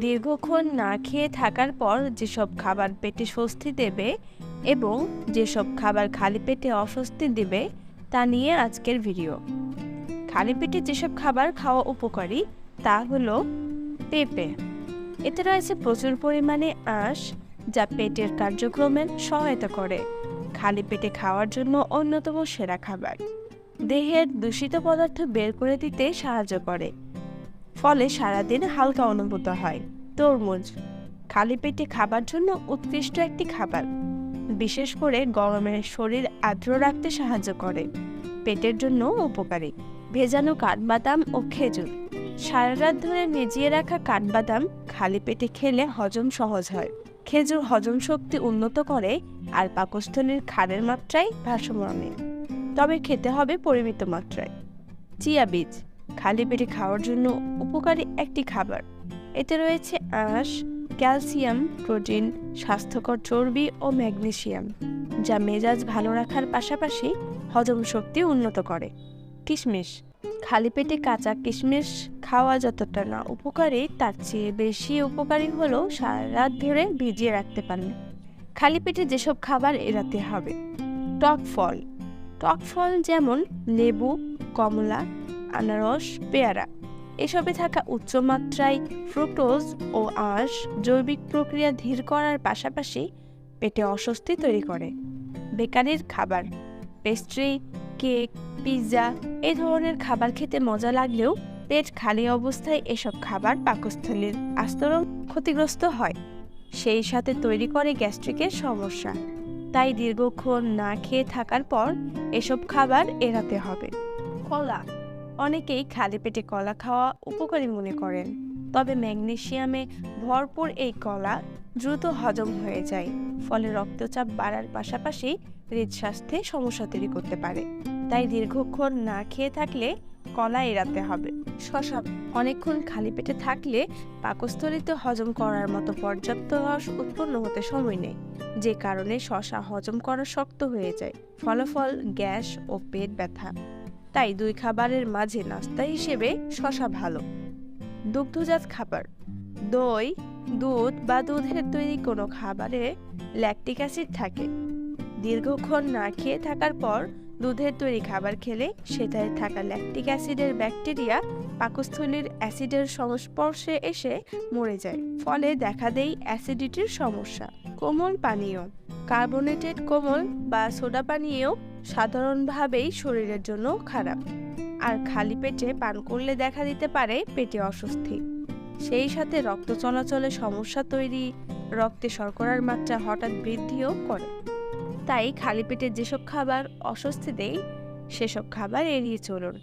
দীর্ঘক্ষণ না খেয়ে থাকার পর যেসব খাবার পেটে স্বস্তি দেবে এবং যেসব খাবার খালি পেটে অস্বস্তি দেবে তা নিয়ে আজকের ভিডিও। খালি পেটে যেসব খাবার খাওয়া উপকারী তা হলো পেঁপে। এতে রয়েছে প্রচুর পরিমাণে আঁশ যা পেটের কার্যক্রমের সহায়তা করে। খালি পেটে খাওয়ার জন্য অন্যতম সেরা খাবার। দেহের দূষিত পদার্থ বের করে দিতে সাহায্য করে। ফলে সারাদিন হালকা অনুভূত হয়। তরমুজ, খালি পেটে খাবার জন্য উৎকৃষ্ট একটি খাবার। বিশেষ করে গরমে শরীর আর্দ্র রাখতে সাহায্য করে। পেটের জন্য উপকারী। ভেজানো কাঠবাদাম ও খেজুর। সারা রাত ধরে ভিজিয়ে রাখা কাঠবাদাম খালি পেটে খেলে হজম সহজ হয়। খেজুর হজম শক্তি উন্নত করে আর পাকস্থলীর ক্ষারের মাত্রায় ভারসাম্য আনে। তবে খেতে হবে পরিমিত মাত্রায়। চিয়া বীজ। খালি পেটে খাওয়ার জন্য উপকারী একটি খাবার। এতে রয়েছে আঁশ, ক্যালসিয়াম, প্রোটিন, স্বাস্থ্যকর চর্বি ও ম্যাগনেসিয়াম, যা মেজাজ ভালো রাখার পাশাপাশি হজম শক্তি উন্নত করে। কিশমিশ। খালি পেটে কাঁচা কিশমিশ খাওয়া যতটা না উপকারী, তার চেয়ে বেশি উপকারী হলো সারা রাত ধরে ভিজিয়ে রাখতে পারেন খালি পেটে যেসব খাবার এড়াতে হবে, টক ফল। টক ফল যেমন লেবু, কমলা আনারস, পেয়ারা। এসবে থাকা উচ্চমাত্রায় ফ্রুক্টোজ ও আঁশ জৈবিক প্রক্রিয়া ধীর করার পাশাপাশি পেটে অস্বস্তি তৈরি করে। বেকারির খাবার, পেস্ট্রি, কেক, পিৎজা এই ধরনের খাবার খেতে মজা লাগলেও পেট খালি অবস্থায় এসব খাবার পাকস্থলীর আস্তরণ ক্ষতিগ্রস্ত হয়। সেই সাথে তৈরি করে গ্যাস্ট্রিকের সমস্যা। তাই দীর্ঘক্ষণ না খেয়ে থাকার পর এসব খাবার এড়াতে হবে। কলা অনেকেই খালি পেটে কলা খাওয়া উপকারী মনে করেন। তবে ম্যাগনেসিয়ামে ভরপুর এই কলা দ্রুত হজম হয়ে যায়, ফলে রক্তচাপ বাড়ার পাশাপাশি হৃদস্বাস্থ্যে সমস্যা তৈরি করতে পারে। তাই দীর্ঘক্ষণ না খেয়ে থাকলে কলা এড়াতে হবে। শশা অনেকক্ষণ খালি পেটে থাকলে পাকস্থলিতে হজম করার মতো পর্যাপ্ত রস উৎপন্ন হতে সময় নেই যে কারণে শশা হজম করা শক্ত হয়ে যায়। ফলাফল গ্যাস ও পেট ব্যথা। তাই দুই খাবারের মাঝে নাস্তা হিসেবে শশা ভালো। দুগ্ধজাত খাবার। দই, দুধ বা দুধের তৈরি কোনো খাবারে ল্যাকটিক অ্যাসিড থাকে। দীর্ঘক্ষণ না খেয়ে থাকার পর দুধের তৈরি খাবার খেলে সেটায় থাকা ল্যাকটিক অ্যাসিডের ব্যাকটেরিয়া পাকস্থলীর অ্যাসিডের সংস্পর্শে এসে মরে যায়। ফলে দেখা দেয় অ্যাসিডিটির সমস্যা। কোমল পানীয়। কার্বোনেটেড কোমল বা সোডা পানীয় সাধারণভাবেই শরীরের জন্য খারাপ। আর খালি পেটে পান করলে দেখা দিতে পারে পেটে অস্বস্তি। সেই সাথে রক্ত চলাচলে সমস্যা তৈরি, রক্তে শর্করার মাত্রা হঠাৎ বৃদ্ধিও করে। তাই খালি পেটে যেসব খাবার অস্বস্তি দেয়, সেসব খাবার এড়িয়ে চলুন।